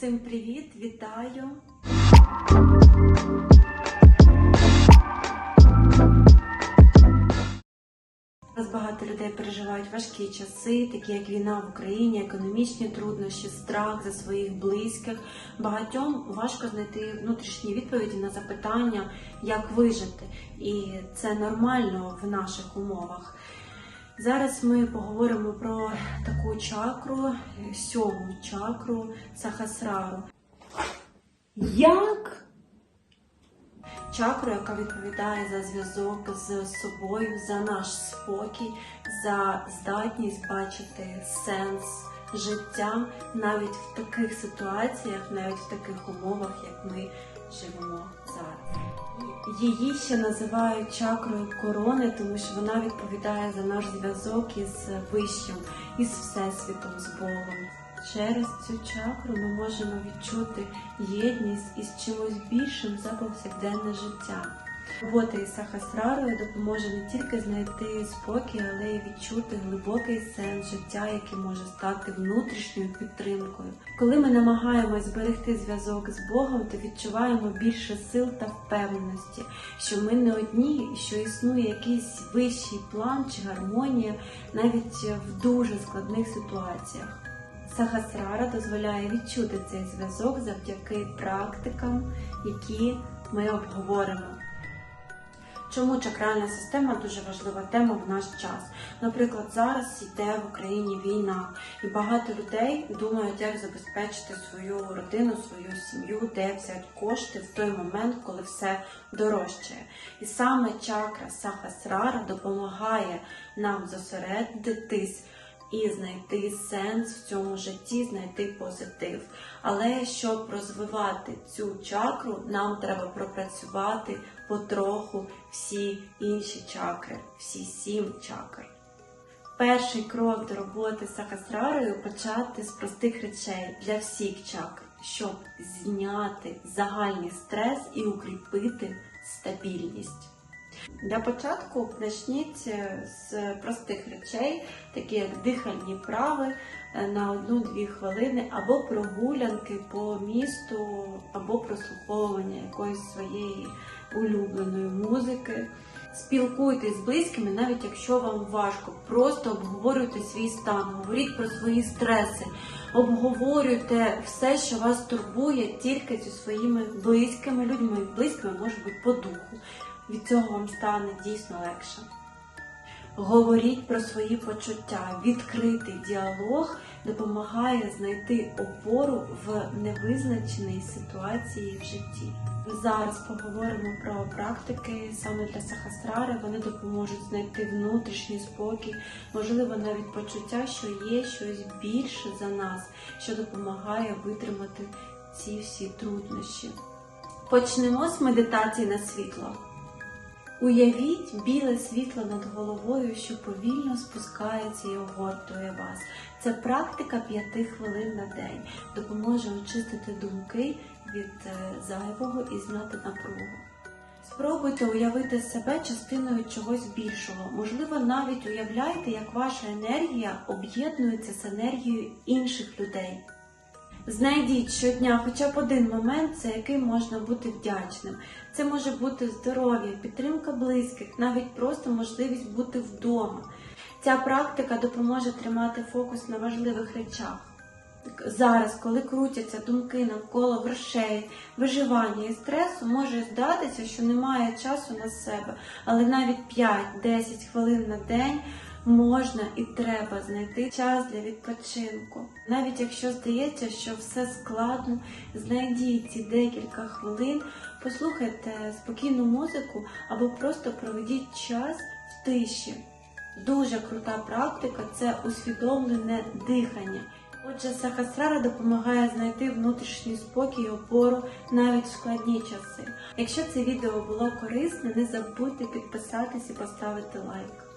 Всім привіт, вітаю! Зараз багато людей переживають важкі часи, такі як війна в Україні, економічні труднощі, страх за своїх близьких. Багатьом важко знайти внутрішні відповіді на запитання, як вижити, і це нормально в наших умовах. Зараз ми поговоримо про чакру, сьому чакру Сахасрару. Як? Чакру, яка відповідає за зв'язок з собою, за наш спокій, за здатність бачити сенс життя навіть в таких ситуаціях, навіть в таких умовах, як ми живемо. Її ще називають чакрою корони, тому що вона відповідає за наш зв'язок із вищим, із всесвітом, з Богом. Через цю чакру ми можемо відчути єдність із чимось більшим за повсякденне життя. Робота із Сахасрарою допоможе не тільки знайти спокій, але й відчути глибокий сенс життя, який може стати внутрішньою підтримкою. Коли ми намагаємось зберегти зв'язок з Богом, то відчуваємо більше сил та впевненості, що ми не одні, що існує якийсь вищий план чи гармонія навіть в дуже складних ситуаціях. Сахасрара дозволяє відчути цей зв'язок завдяки практикам, які ми обговоримо. Чому чакральна система дуже важлива тема в наш час? Наприклад, зараз йде в Україні війна, і багато людей думають, як забезпечити свою родину, свою сім'ю, де взяти кошти в той момент, коли все дорожчає. І саме чакра Сахасрара допомагає нам зосередитись і знайти сенс в цьому житті, знайти позитив. Але щоб розвивати цю чакру, нам треба пропрацювати потроху всі інші чакри, всі сім чакр. Перший крок до роботи з сахасрарою почати з простих речей для всіх чакр, щоб зняти загальний стрес і укріпити стабільність. Для початку почніть з простих речей, такі як дихальні вправи е, на 1-2 хвилини, або прогулянки по місту, або прослуховування якоїсь своєї улюбленої музики. Спілкуйтесь з близькими, навіть якщо вам важко. Просто обговорюйте свій стан, говоріть про свої стреси, обговорюйте все, що вас турбує, тільки зі своїми близькими людьми. Близькими може бути по духу. Від цього вам стане дійсно легше. Говоріть про свої почуття. Відкритий діалог допомагає знайти опору в невизначеній ситуації в житті. Зараз поговоримо про практики саме для сахасрари. Вони допоможуть знайти внутрішній спокій, можливо, навіть почуття, що є щось більше за нас, що допомагає витримати ці всі труднощі. Почнемо з медитації на світло. Уявіть біле світло над головою, що повільно спускається і огортує вас. Це практика 5 хвилин на день. Допоможе очистити думки від е, зайвого і зняти напругу. Спробуйте уявити себе частиною чогось більшого. Можливо, навіть уявляйте, як ваша енергія об'єднується з енергією інших людей. Знайдіть щодня хоча б один момент, за який можна бути вдячним. Це може бути здоров'я, підтримка близьких, навіть просто можливість бути вдома. Ця практика допоможе тримати фокус на важливих речах. Зараз, коли крутяться думки навколо грошей, виживання і стресу, може здатися, що немає часу на себе, але навіть 5-10 хвилин на день можна і треба знайти час для відпочинку. Навіть якщо здається, що все складно, знайдіть ці декілька хвилин, послухайте спокійну музику або просто проведіть час в тиші. Дуже крута практика це усвідомлене дихання. Отже, Сахасрара допомагає знайти внутрішній спокій і опору навіть в складні часи. Якщо це відео було корисне, не забудьте підписатись і поставити лайк.